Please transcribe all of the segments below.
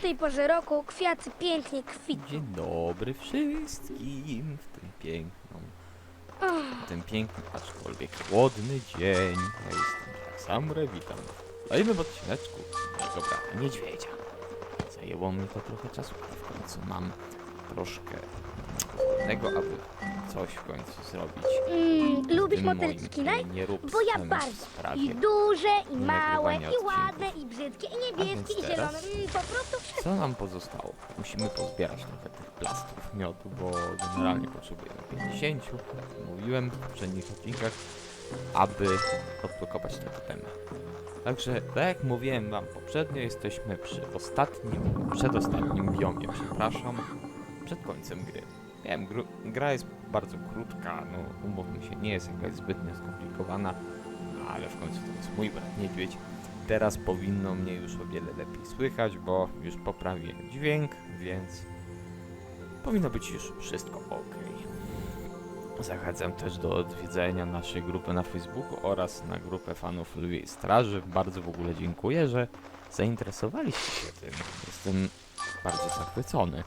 tej porze roku kwiaty pięknie kwitną. Dzień dobry wszystkim w tym piękną, w tym piękny, aczkolwiek chłodny dzień. Ja jestem Jack Samurai, witam w odcineczku mojego brata niedźwiedzia. Zajęło mi to trochę czasu, ale w końcu mam troszkę aby coś w końcu zrobić. Mm, lubisz motylki naj? nieróbstwem Bo ja bardzo. I sprawie. duże, i małe, nagrywania i ładne, i brzydkie, i niebieskie, i teraz? zielone. Mm, po prostu wszystko. Co nam pozostało? Musimy pozbierać trochę tych plastrów miodu, bo generalnie potrzebujemy 50, jak mówiłem w poprzednich odcinkach, aby odblokować te totemy. Także, tak jak mówiłem wam poprzednio, jesteśmy przy ostatnim, przedostatnim biomie, przepraszam, przed końcem gry. Wiem, gru, gra jest bardzo krótka, no umówmy się, nie jest jakaś zbytnio skomplikowana, ale w końcu to jest mój brat niedźwiedź. Teraz powinno mnie już o wiele lepiej słychać, bo już poprawiłem dźwięk, więc powinno być już wszystko ok. Zachęcam też do odwiedzenia naszej grupy na Facebooku oraz na grupę fanów Lwiej Straży. Bardzo w ogóle dziękuję, że zainteresowaliście się tym. Jestem bardzo zachwycony.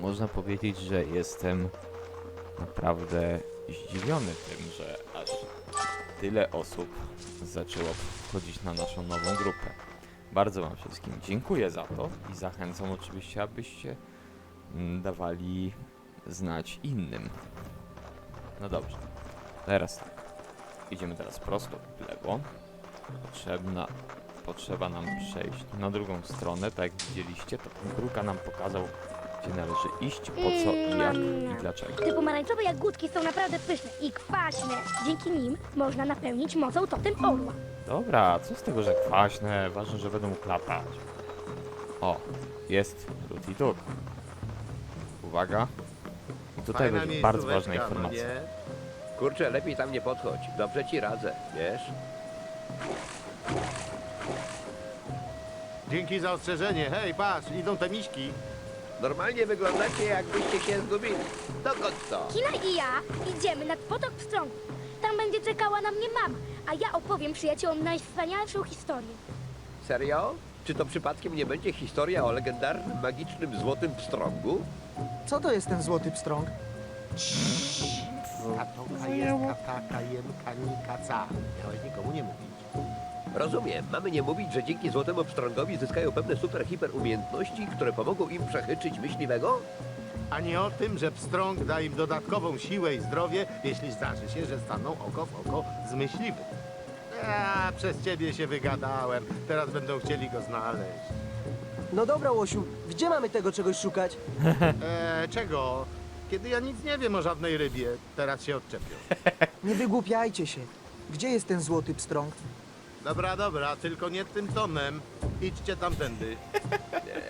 Można powiedzieć, że jestem naprawdę zdziwiony tym, że aż tyle osób zaczęło wchodzić na naszą nową grupę. Bardzo Wam wszystkim dziękuję za to i zachęcam oczywiście, abyście dawali znać innym. No dobrze, teraz tak. Idziemy teraz prosto w lewo. Potrzebna, potrzeba nam przejść na drugą stronę, tak jak widzieliście, to pan Kruka nam pokazał, gdzie należy iść, po co i jak i dlaczego. Te pomarańczowe jagódki są naprawdę pyszne i kwaśne. Dzięki nim można napełnić mocą totem orła. Dobra, co z tego, że kwaśne, ważne, że będą klapać. O, jest Ruti Tuk. Uwaga. I tutaj Fajna będzie bardzo miejscóweczka, ważna no informacja. nie? Kurczę, lepiej tam nie podchodź. Dobrze ci radzę, wiesz? Dzięki za ostrzeżenie. Hej, patrz, idą te miśki. Normalnie wyglądacie, jakbyście się zgubili. Dokąd to? Kina i ja idziemy nad potok pstrągu. Tam będzie czekała na mnie mama, a ja opowiem przyjaciołom najwspanialszą historię. Serio? Czy to przypadkiem nie będzie historia o legendarnym, magicznym złotym pstrągu? Co to jest ten złoty pstrąg? Katoka jest kataka, jem kanika ca. Miałeś nikomu nie mówić. Rozumiem. Mamy nie mówić, że dzięki złotemu pstrągowi zyskają pewne super hiper umiejętności, które pomogą im przechyczyć myśliwego? A nie o tym, że pstrąg da im dodatkową siłę i zdrowie, jeśli zdarzy się, że staną oko w oko z myśliwym. Ja przez ciebie się wygadałem. Teraz będą chcieli go znaleźć. No dobra, Łosiu, gdzie mamy tego czegoś szukać? E, czego? Kiedy ja nic nie wiem o żadnej rybie, teraz się odczepią. Nie wygłupiajcie się. Gdzie jest ten złoty pstrąg? Dobra, dobra, tylko nie tym tonem. Idźcie tamtędy.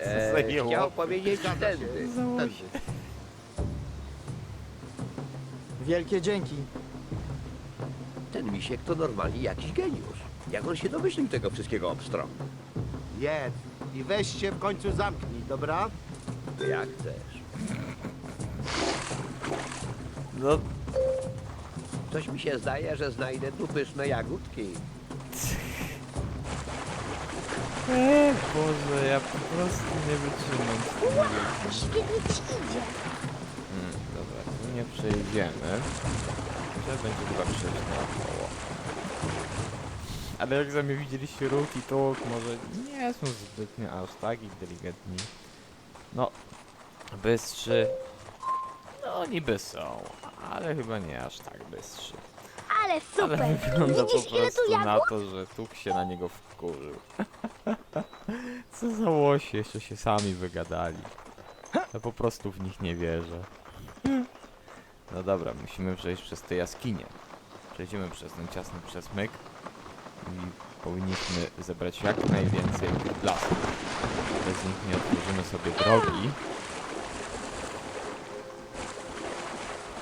Eee, zajęło? chciał powiedzieć Zgadza się. tędy. Tędy. Wielkie dzięki. Ten misiek to normalnie jakiś geniusz. Jak on się domyślił tego wszystkiego o pstrągu? Jedz i weź się w końcu zamknij, dobra? Jak chcesz. No, Coś mi się zdaje, że znajdę tu pyszne jagódki. E, Boże, ja po prostu nie wytrzymam. z tym Wow, wielkim- świetnie ci idzie. Hmm, dobra, tu nie przejdziemy. Trzeba będzie chyba przejść naokoło. Ale jak sami widzieliście Ruti Tuk, może nie są zbytnio aż tak inteligentni. No, bystrzy. No niby są, ale chyba nie aż tak bystrzy. Ale Ale super. wygląda po Widzisz ile tu prostu na to, że Tuk się na niego wkurzył. Co za łosi, jeszcze się sami wygadali. Ja po prostu w nich nie wierzę. No dobra, musimy przejść przez te jaskinie. Przejdziemy przez ten ciasny przesmyk i powinniśmy zebrać jak najwięcej lasów. Bez nich nie otworzymy sobie drogi.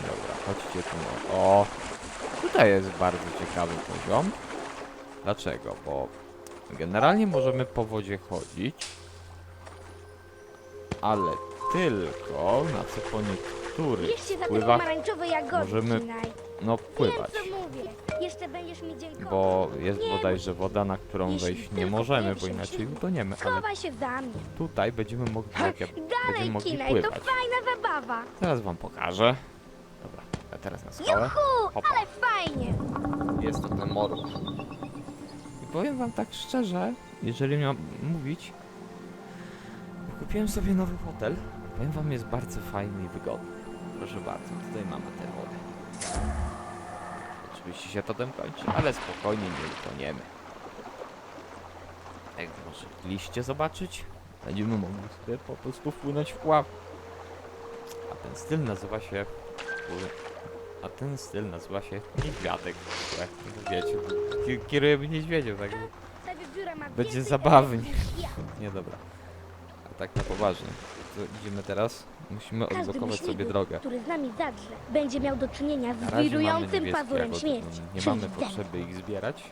Dobra, chodźcie tu. O, tutaj jest bardzo ciekawy poziom. Dlaczego? Bo generalnie możemy po wodzie chodzić, ale tylko na co po niektórych Bierzcie za te wpływach pomarańczowe jagody, możemy Kinaj. no Wiem, pływać. co mówię. Jeszcze będziesz mi dziękował. Bo jest bodajże woda, na którą Jeśli wejść nie tylko możemy, bo inaczej musisz- utoniemy, ale Schowaj się za mnie. tutaj będziemy mogli, jak ja, będziemy Dalej, mogli Kinaj, to pływać. fajna zabawa. Teraz wam pokażę. Dobra, a teraz na skałę. Juhu, Hopa. ale fajnie. Jest to ten morów. Powiem wam tak szczerze, jeżeli miał mówić, kupiłem sobie nowy hotel. Powiem wam, jest bardzo fajny i wygodny. Proszę bardzo, tutaj mamy tę wodę. Oczywiście się totem kończy, ale spokojnie nie utoniemy. Jak mogliście zobaczyć, będziemy mogli sobie po prostu wpłynąć w pław. A ten styl nazywa się... A ten styl nazywa się Niedźwiadek. Tak, wiecie, ki- kierujemy niedźwiedzią, tak? Będzie zabawnie. Nie dobra. A tak na poważnie. To idziemy teraz. Musimy Każdy odblokować sobie drogę. który z nami zadrze, będzie miał do czynienia Na z razie mamy wirującym niebieskie pazurem jagody, śmierci. Nie czyli mamy potrzeby ich zbierać.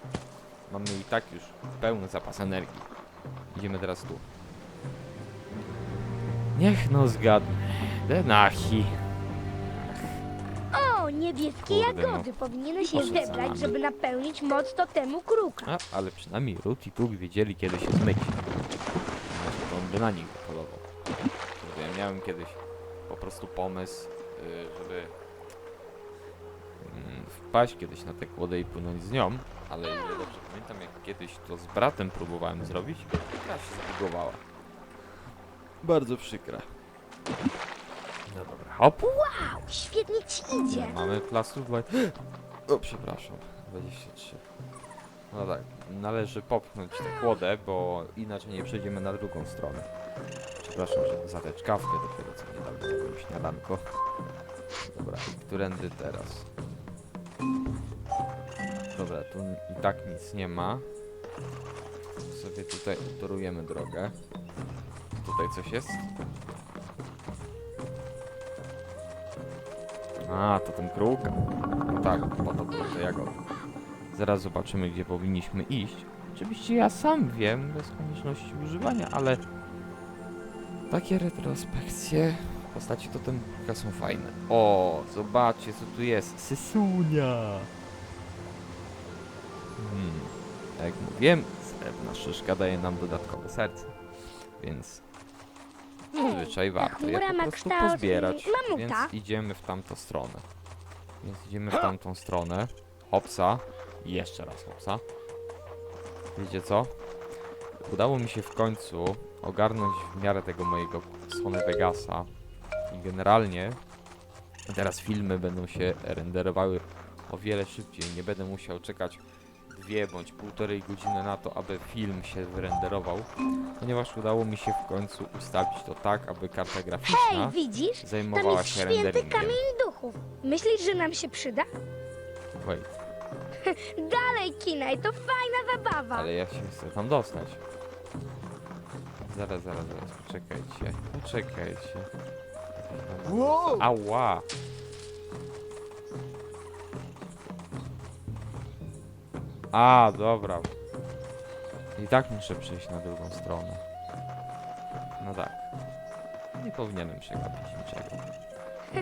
Mamy i tak już pełny zapas energii. Idziemy teraz tu. Niech no zgadnę. Denachi. O, niebieskie Kurde, no. jagody. Powinieneś je Poszedł za zebrać, nami. żeby napełnić moc totemu kruka. A, ale przynajmniej Ruth i Tug wiedzieli kiedy się zmyć. Znaczy, to on by na nich polował. Kurde, ja miałem kiedyś po prostu pomysł, y, żeby mm, wpaść kiedyś na tę kłodę i płynąć z nią, ale ile dobrze pamiętam, jak kiedyś to z bratem próbowałem zrobić, gra się zbugowała. Bardzo przykre. No dobra, hop. Wow, świetnie ci idzie. Mamy plastów dwa... O, przepraszam. 23. No tak, należy popchnąć tę kłodę, bo inaczej nie przejdziemy na drugą stronę. Przepraszam, że za tę czkawkę dopiero co niedawno jadłem śniadanko. Dobra, i którędy teraz? Dobra, tu i tak nic nie ma. Sobie tutaj utorujemy drogę. Tutaj coś jest? A, to ten kruk. No tak, po to te jagody. Zaraz zobaczymy, gdzie powinniśmy iść. Oczywiście ja sam wiem, bez konieczności używania, ale takie retrospekcje w postaci totemka są fajne. O, zobaczcie, co tu jest. Sysunia! Hmm, jak mówiłem, srebrna szyszka daje nam dodatkowe serce, więc zazwyczaj warto je po prostu pozbierać, więc idziemy w tamtą stronę. Więc idziemy w tamtą stronę. Hopsa. Jeszcze raz hopsa. Wiecie co? Udało mi się w końcu ogarnąć w miarę tego mojego Sony Vegasa. I generalnie teraz filmy będą się renderowały o wiele szybciej. Nie będę musiał czekać dwie bądź półtorej godziny na to, aby film się wyrenderował, ponieważ udało mi się w końcu ustawić to tak, aby karta Hej, graficzna widzisz? Tam zajmowała jest się święty renderingiem. kamień duchów. Myślisz, że nam się przyda? Wait, Dalej, Kinaj, to fajna zabawa. ale ja się chcę tam dostać. Zaraz, zaraz, zaraz, poczekajcie, poczekajcie. Wow! Ała! A, dobra. I tak muszę przejść na drugą stronę. No tak. Nie powinienem przegapić niczego.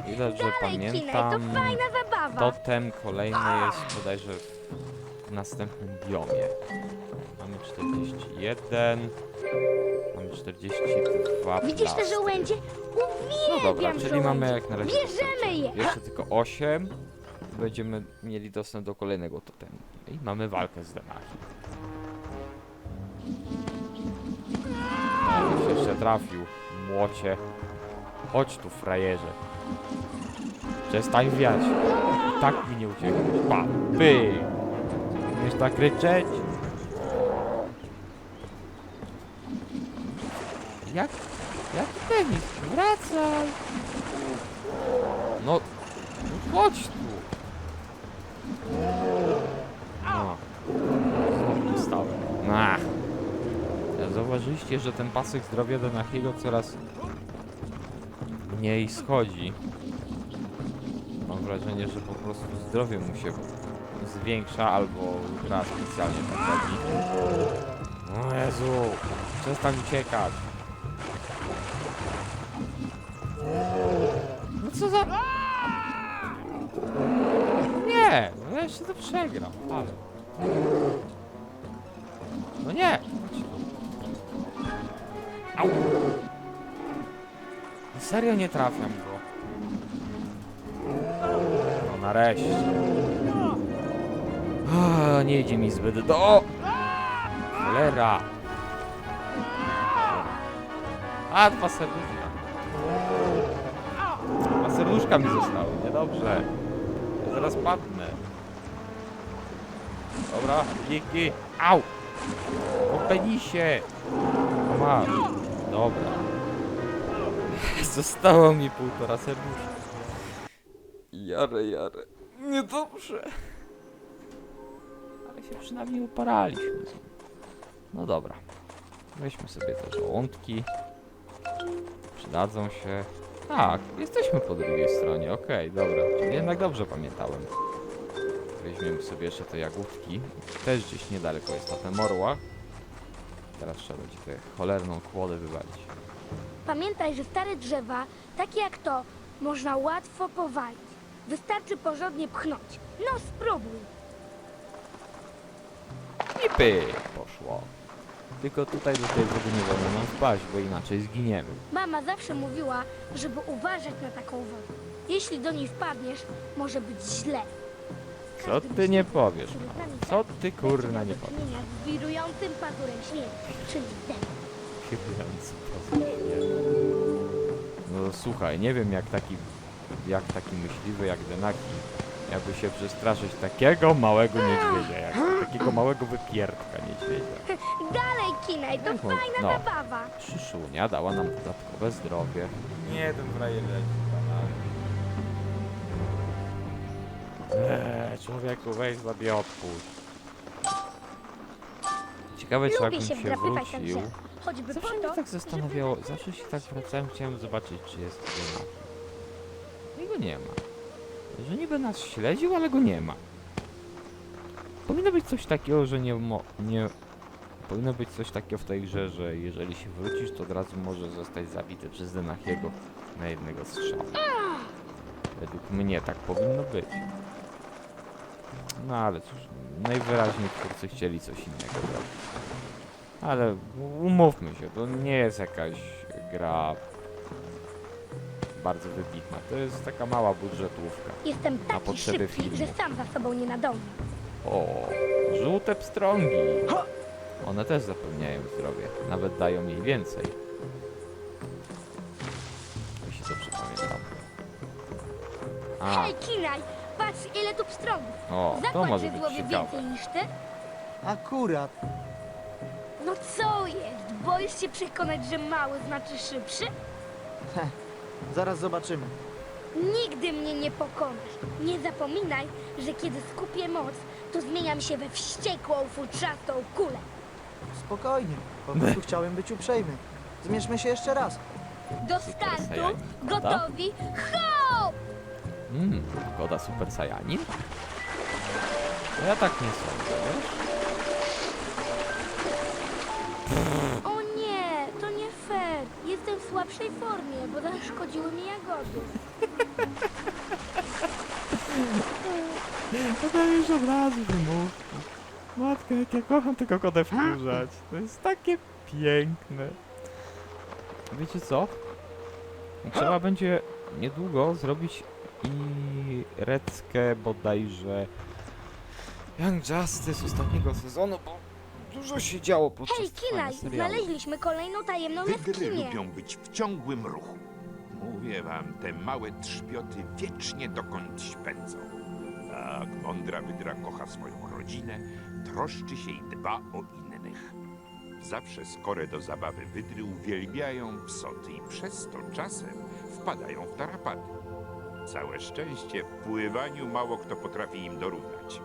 Widać, że Kinaj, to pamiętam. fajna zabawa. Totem kolejny jest bodajże w następnym biomie. Mamy 41. Mamy 42 Widzisz te plastry. żołędzie? No dobra, czyli żołędzie. mamy jak na razie Bierzemy je. Jeszcze tylko 8. Będziemy mieli dostęp do kolejnego totemu. I mamy walkę z Denachi. Ale się jeszcze trafił. Młocie. Chodź tu, frajerze. Przestań wiać. I tak mi nie uciekniesz. Pa. Umiesz tak ryczeć? Jak? Jak tenis? Wracaj! No, no chodź tu! No. Znowu dostałem. Ach. Zauważyliście, że ten pasek zdrowia do Nachiego coraz mniej schodzi. Mam wrażenie, że po prostu zdrowie mu się zwiększa albo gra specjalnie tak robi. O Jezu! Przestań uciekać! No co za... Nie! No ja jeszcze to przegram, ale... No nie! Serio nie trafiam go. No nareszcie. A, nie idzie mi zbyt do... Cholera! A, dwa serduszka. Dwa serduszka mi zostały, niedobrze. Ja zaraz padnę. Dobra, dzięki. Au! Po penisie! O, Masz. Dobra. Zostało mi półtora serduszka. Jarę, jarę. Niedobrze. Ale się przynajmniej uparaliśmy. No dobra. Weźmy sobie te żołądki. Przydadzą się. Tak, jesteśmy po drugiej stronie, okej, dobra. Czyli jednak dobrze pamiętałem. Weźmiemy sobie jeszcze te jagódki. Też gdzieś niedaleko jest ta temorła. Teraz trzeba będzie tę cholerną kłodę wywalić. Pamiętaj, że stare drzewa, takie jak to, można łatwo powalić. Wystarczy porządnie pchnąć. No spróbuj. I pyk, poszło. Tylko tutaj do tej wody nie wolno nam wpaść, bo inaczej zginiemy. Mama zawsze mówiła, żeby uważać na taką wodę. Jeśli do niej wpadniesz, może być źle. Co Każdy ty nie powiesz, który z mamo? nami Co tak ty kurna nie do powiesz? czynienia Z wirującym pazurem śmierci, czyli demon. Chybujący pozornie. No słuchaj, nie wiem jak taki, jak taki myśliwy jak Denaki miałby się przestraszyć takiego małego niedźwiedzia, jak takiego małego wypierdka niedźwiedzia. Dalej, Kinaj, to No, fajna no. zabawa. Szyszunia dała nam dodatkowe zdrowie. Nie, ten frajer leci. Eee, człowieku, weź sobie odpuść. Ciekawe, czy Lubię jakbym się się wrócił... drzewo. Choćby Zawsze mnie to, tak zastanawiało, zawsze się tak wracałem, chciałem zobaczyć, czy jest Denaki. No i go nie ma. Że niby nas śledził, ale go nie ma. Powinno być coś takiego, że nie, mo nie Powinno być coś takiego w tej grze, że jeżeli się wrócisz, to od razu może zostać zabity przez Denachiego na jednego strzału. Według mnie tak powinno być. No ale cóż, najwyraźniej twórcy chcieli coś innego zrobić. Ale umówmy się, to nie jest jakaś gra bardzo wybitna. To jest taka mała budżetówka. jestem taki potrzeby szybki, filmu. że sam za sobą nie nadążę. O, żółte pstrągi. One też zapewniają zdrowie. Nawet dają jej więcej. Jeśli dobrze pamiętam. A, Hej, Kinaj, patrz ile tu pstrągów. o, to może że być złowię ciekawe. więcej niż ty? Akurat. No co jest? Boisz się przekonać, że mały znaczy szybszy? Heh, zaraz zobaczymy. Nigdy mnie nie pokonasz. Nie zapominaj, że kiedy skupię moc, to zmieniam się we wściekłą, futrzastą kulę. Spokojnie. Po prostu chciałem być uprzejmy. Zmierzmy się jeszcze raz. Do Super startu, prawda? gotowi, ho! Mmm, Koda Super Saiyanin? No ja tak nie sądzę, wiesz? Zaszkodziły mi jagody. To już od razu wymówki. Matko, jak ja kocham tego kodę wkurzać. To jest takie piękne. Wiecie co? Trzeba będzie niedługo zrobić i reckę bodajże Young Justice ostatniego sezonu, bo dużo się działo podczas Hej, trwania serialu. znaleźliśmy kolejną tajemną jaskinię. lubią być w ciągłym ruchu. Mówię wam, te małe trzpioty wiecznie dokądś pędzą. Tak, mądra wydra kocha swoją rodzinę, troszczy się i dba o innych. Zawsze skore do zabawy wydry uwielbiają psoty i przez to czasem wpadają w tarapaty. Całe szczęście w pływaniu mało kto potrafi im dorównać.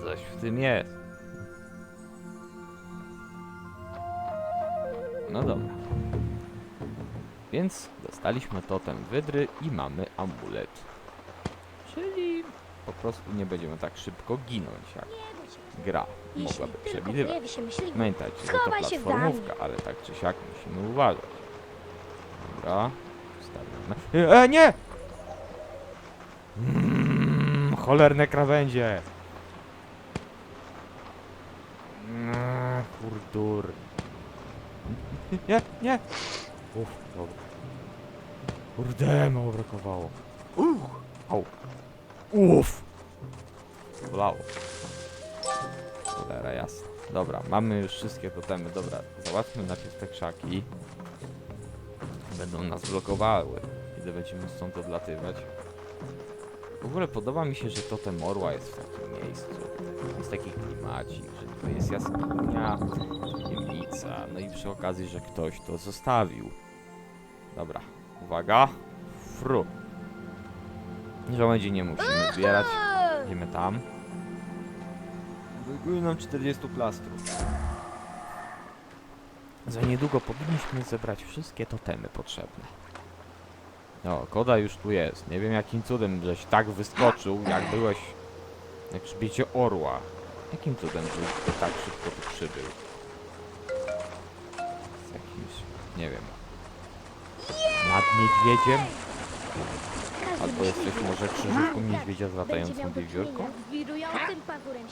Coś w tym jest. No dobra. Więc dostaliśmy totem wydry i mamy amulet. Czyli po prostu nie będziemy tak szybko ginąć, jak gra mogłaby przewidywać. Pamiętajcie, że to platformówka, ale tak czy siak musimy uważać. Dobra, potrzebne. E, nie! Mm, cholerne krawędzie! Mm, kurdur. Nie, nie! Uff, dobra. Kurde, mało brakowało. Uff! Au. Uff! Bolało. Cholera jasna. Dobra, mamy już wszystkie totemy. Dobra, załatwmy najpierw te krzaki. Będą nas blokowały, kiedy będziemy stąd odlatywać. W ogóle podoba mi się, że totem orła jest w takim miejscu. Jest taki klimacik, że tutaj jest jaskinia, tajemnica, no i przy okazji, że ktoś to zostawił. Dobra, uwaga. Fru. Żołędzi nie musimy zbierać. Idziemy tam. Brakuje nam 40 plastrów. Za niedługo powinniśmy zebrać wszystkie totemy potrzebne. No, koda już tu jest. Nie wiem jakim cudem żeś tak wyskoczył, jak byłeś jak grzbiecie orła. Jakim cudem żeś tak szybko tu przybył? Z jakimś, nie wiem, nad niedźwiedziem? Albo jesteś może krzyżówką niedźwiedzia z latającą wiewiórką? wirującym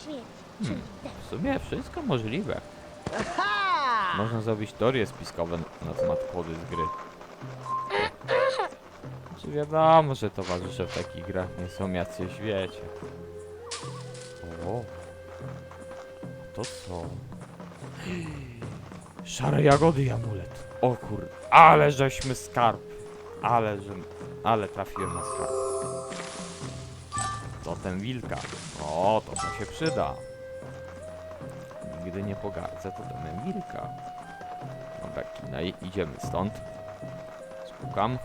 śmierci. Hmm, w sumie wszystko możliwe. Można zrobić teorie spiskowe na temat kody z gry. Czy wiadomo, że towarzysze w takich grach nie są jacyś wiecie. O, to co? Szare jagody i amulet. O kur... Ale żeśmy skarb. Ale że... Ale trafiłem na skarb. Totem wilka. O, to to się przyda. Nigdy nie pogardzę totemem wilka. Dobra, i- idziemy stąd. Spukam.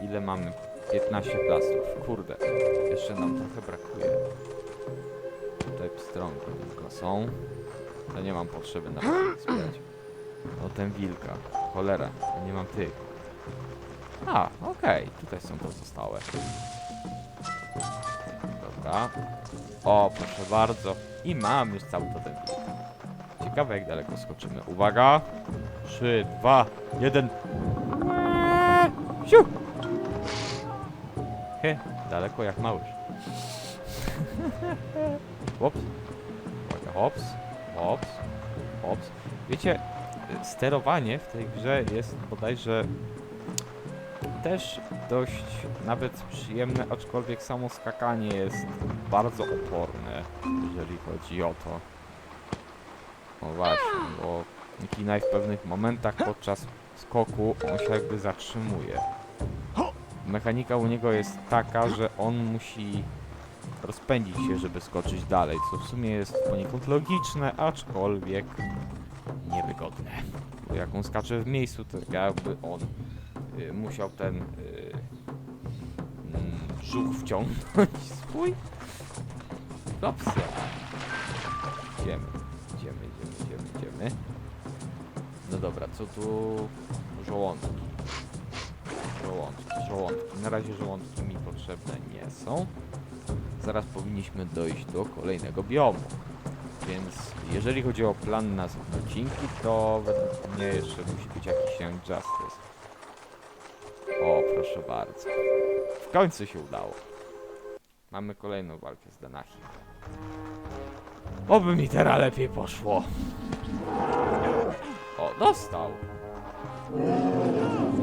Ile mamy? 15 plastrów. Kurde, jeszcze nam trochę brakuje. Tutaj pstrągi tylko są. To nie mam potrzeby na zbierać. Totem wilka. Cholera, nie mam tych. A, okej, tutaj są pozostałe. Dobra. O, proszę bardzo. I mam już cały totem wilka. Ciekawe jak daleko skoczymy. Uwaga! 3, 2, 1. Siu! Daleko jak małyż. Hops. Hops, hops, hops. Wiecie, sterowanie w tej grze jest bodajże też dość nawet przyjemne, aczkolwiek samo skakanie jest bardzo oporne, jeżeli chodzi o to. No właśnie, bo Kinaj w pewnych momentach podczas skoku on się jakby zatrzymuje. Mechanika u niego jest taka, że on musi rozpędzić się, żeby skoczyć dalej, co w sumie jest poniekąd logiczne, aczkolwiek niewygodne. Bo jak on skacze w miejscu, to jakby on y, musiał ten y, brzuch wciągnąć swój. Opcja. Idziemy, idziemy, idziemy, idziemy, idziemy. No dobra, co tu? Żołądki. Żołądki. Na razie żołądki mi potrzebne nie są. Zaraz powinniśmy dojść do kolejnego biomu. Więc jeżeli chodzi o plan na odcinki, to według mnie jeszcze musi być jakiś Young Justice. O, proszę bardzo. W końcu się udało. Mamy kolejną walkę z Danachim. Oby mi teraz lepiej poszło. O, dostał.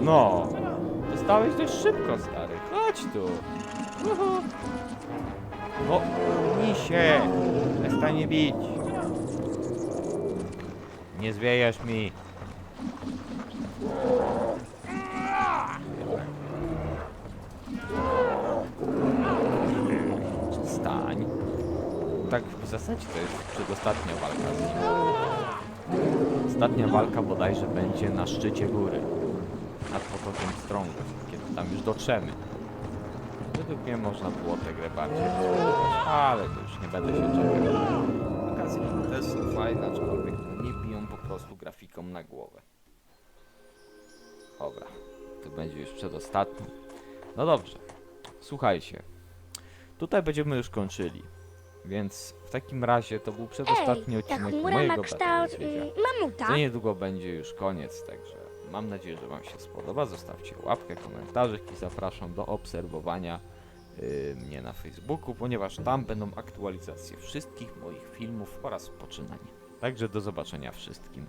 No. Dostałeś dość szybko, stary. Chodź tu. No, misie. Przestań bić. Nie zwiejesz mi. Stań. Tak w zasadzie to jest przedostatnia walka z nim. Ostatnia walka bodajże będzie na szczycie góry. Nad potokiem Strongów, kiedy tam już dotrzemy. Według mnie można było tę grę bardziej ale to już nie będę się czepiał. Okazje też są fajne, aczkolwiek nie biją po prostu grafiką na głowę. Dobra, to będzie już przedostatni. No dobrze, słuchajcie. Tutaj będziemy już kończyli. Więc w takim razie to był przedostatni Ej, ta odcinek chmura ma mojego kształt Battle y, mamuta. Za niedługo będzie już koniec, także Mam nadzieję, że Wam się spodoba. Zostawcie łapkę, komentarzyk i zapraszam do obserwowania yy, mnie na Facebooku, ponieważ tam będą aktualizacje wszystkich moich filmów oraz poczynań. Także do zobaczenia wszystkim.